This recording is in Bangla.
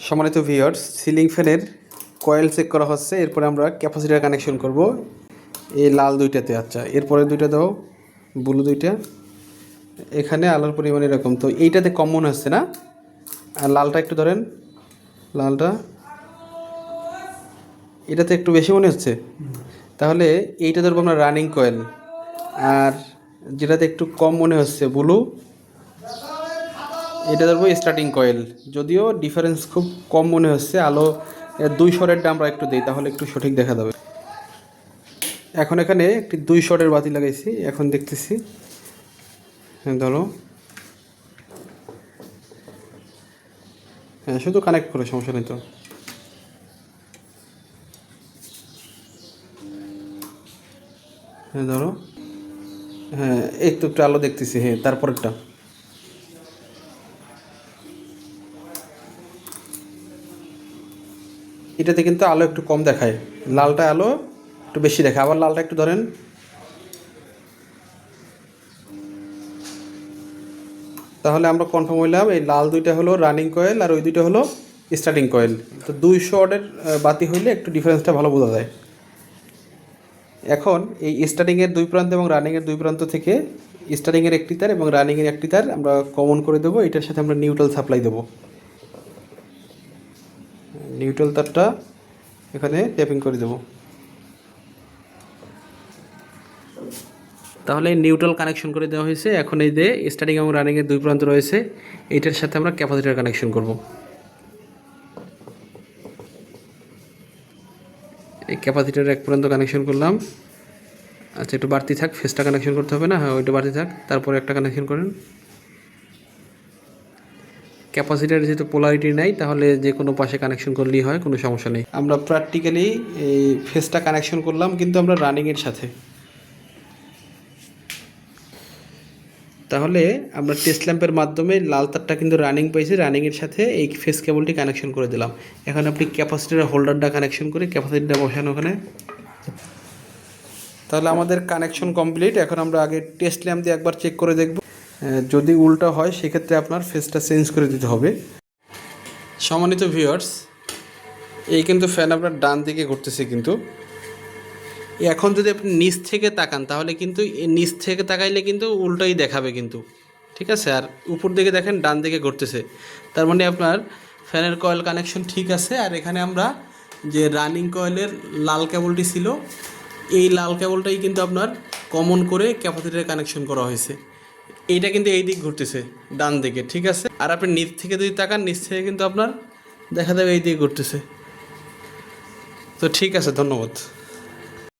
সম্মানিত ভিউয়ার্স সিলিং ফ্যানের কয়েল চেক করা হচ্ছে। এরপরে আমরা ক্যাপাসিটার কানেকশন করব। এই লাল দুইটাতে আচ্ছা। এরপরে দুইটা দাও ব্লু দুইটা। এখানে আলোর পরিমাণ এরকম। তো এইটাতে কম মনে হচ্ছে না? আর লালটা একটু ধরেন। লালটা। এটাতে একটু বেশি মনে হচ্ছে? তাহলে এইটা ধরবো আমরা রানিং কয়েল আর যেটাতে একটু কম মনে হচ্ছে ব্লু এটা ধরবো স্টার্টিং কয়েল যদিও ডিফারেন্স খুব কম মনে হচ্ছে, আলো দুই শটেরটা আমরা একটু দিই, তাহলে একটু সঠিক দেখা যাবে। এখন এখানে একটি দুই শটের বাতি লাগাইছি, এখন দেখতেছি। হ্যাঁ ধরো। হ্যাঁ শুধু কানেক্ট করে, সমস্যা নেই তো। হ্যাঁ ধরো। হ্যাঁ একটু একটু আলো দেখতেছি হ্যাঁ তারপরেরটা। এটাতে কিন্তু আলো একটু কম দেখায়। লালটা আলো একটু বেশি দেখায়। আবার লালটা একটু ধরেন। তাহলে আমরা কনফার্ম হইলাম, এই লাল দুইটা হলো রানিং কয়েল আর ওই দুইটা হলো স্টার্টিং কয়েল তো দুইশো অর্ডের বাতি হইলে একটু ডিফারেন্সটা ভালো বোঝা যায়। এখন এই স্টার্টিংয়ের দুই প্রান্ত এবং রানিংয়ের দুই প্রান্ত থেকে স্টার্টিংয়ের একটি তার এবং রানিংয়ের একটি তার আমরা কমন করে দেবো। এটার সাথে আমরা নিউট্রাল সাপ্লাই দেবো। নিউট্রাল তারটা এখানে ট্যাপিং করে দেবো। তাহলে নিউট্রাল কানেকশন করে দেওয়া হয়েছে। এখন এই যে স্টার্টিং এবং রানিংয়ের দুই প্রান্ত রয়েছে এইটার সাথে আমরা ক্যাপাসিটার কানেকশন করব। এই ক্যাপাসিটার এক পর্যন্ত কানেকশন করলাম। আচ্ছা একটু বাড়তি থাক ফেসটা কানেকশন করতে হবে না? হ্যাঁ ওইটা বাড়তি থাক, তারপরে একটা কানেকশন করেন। ক্যাপাসিটার যেহেতু পোলারিটি নাই, তাহলে যে কোনো পাশে কানেকশন করলেই হয়, কোনো সমস্যা নেই। আমরা প্র্যাকটিক্যালি এই ফেসটা কানেকশন করলাম, কিন্তু আমরা রানিংয়ের সাথে। তাহলে আমরা টেস্ট ল্যাম্পের মাধ্যমে লাল তারটা কিন্তু রানিং পাইছি রানিংয়ের সাথে এই ফেস কেবলটি কানেকশন করে দিলাম। এখন আপনি ক্যাপাসিটার হোল্ডারটা কানেকশন করে ক্যাপাসিটিটা বসানো ওখানে। তাহলে আমাদের কানেকশন কমপ্লিট এখন আমরা আগে টেস্ট ল্যাম্প দিয়ে একবার চেক করে দেখব। যদি উল্টা হয়, সেক্ষেত্রে আপনার ফেসটা চেঞ্জ করে দিতে হবে। সম্মানিত ভিউয়ার্স এই কিন্তু ফ্যান আপনার ডান দিকে ঘুরতেছে কিন্তু। এখন যদি আপনি নিচ থেকে তাকান, তাহলে কিন্তু নিচ থেকে তাকাইলে কিন্তু উল্টোই দেখাবে কিন্তু। ঠিক আছে? আর উপর দিকে দেখেন, ডান দিকে ঘুরতেছে। তার মানে আপনার ফ্যানের কয়েল কানেকশন ঠিক আছে, আর এখানে আমরা যে রানিং কয়েলের লাল কেবলটি ছিল, এই লাল কেবলটাই কিন্তু আপনার কমন করে ক্যাপাসিটারে কানেকশন করা হয়েছে। এইটা কিন্তু এই দিক ঘুরতেছে, ডান দিকে, ঠিক আছে? আর আপনি নিচ থেকে যদি তাকান, নিচ থেকে কিন্তু আপনার দেখা যাবে এই দিকে ঘুরতেছে। তো ঠিক আছে, ধন্যবাদ।